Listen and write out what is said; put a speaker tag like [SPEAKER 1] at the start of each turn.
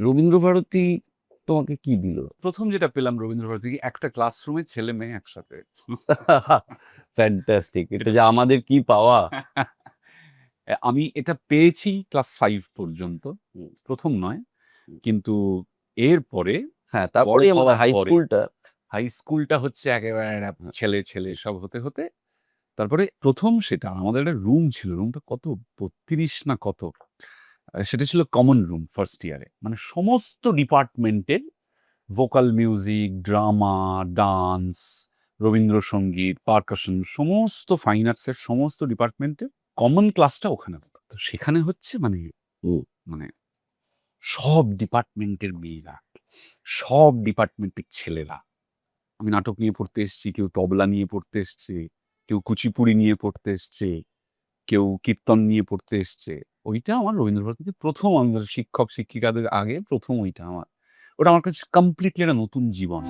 [SPEAKER 1] রবীন্দ্রভারতী তোমাকে কি দিল?
[SPEAKER 2] প্রথম যেটা পেলাম রবীন্দ্রভারতী একটা ক্লাসরুমে ছেলে মেয়ে একসাথে।
[SPEAKER 1] ফ্যান্টাস্টিক এটা যে আমাদের কি পাওয়া?
[SPEAKER 2] আমি এটা পেয়েছি ক্লাস ফাইভ পর্যন্ত প্রথম নয়। কিন্তু এরপরে
[SPEAKER 1] হ্যাঁ তারপরে আমাদের হাই
[SPEAKER 2] পরে।
[SPEAKER 1] স্কুলটা
[SPEAKER 2] হাই স্কুলটা হচ্ছে একেবারে ছেলে ছেলে সব হতে হতে। তারপরে প্রথম সেটা আমাদের একটা রুম ছিল রুমটা কত? বত্রিশ না কত? সেটা ছিল কমন রুম ফার্স্ট ইয়ারে মানে সমস্ত ডিপার্টমেন্টের vocal music drama dance Rabindrasangeet percussion সমস্ত ফাইন আর্টসের সমস্ত ডিপার্টমেন্টের কমন ক্লাসটা ওখানে তো সেখানে হচ্ছে মানে
[SPEAKER 1] হুম।
[SPEAKER 2] মানে সব ডিপার্টমেন্টের মেয়েরা, সব ডিপার্টমেন্টের ছেলেরা আমি নাটক নিয়ে পড়তে এসেছি, কেউ তবলা নিয়ে পড়তে এসছে, কেউ কুচিপুড়ি নিয়ে পড়তে এসছে কেউ কীর্তন নিয়ে পড়তে এসছে, ওইটা আমার রবীন্দ্রভারতীতে প্রথম আমার শিক্ষক, শিক্ষিকাদের আগে প্রথম ওইটা আমার। ওটা আমার কাছে কমপ্লিটলি একটা নতুন জীবন।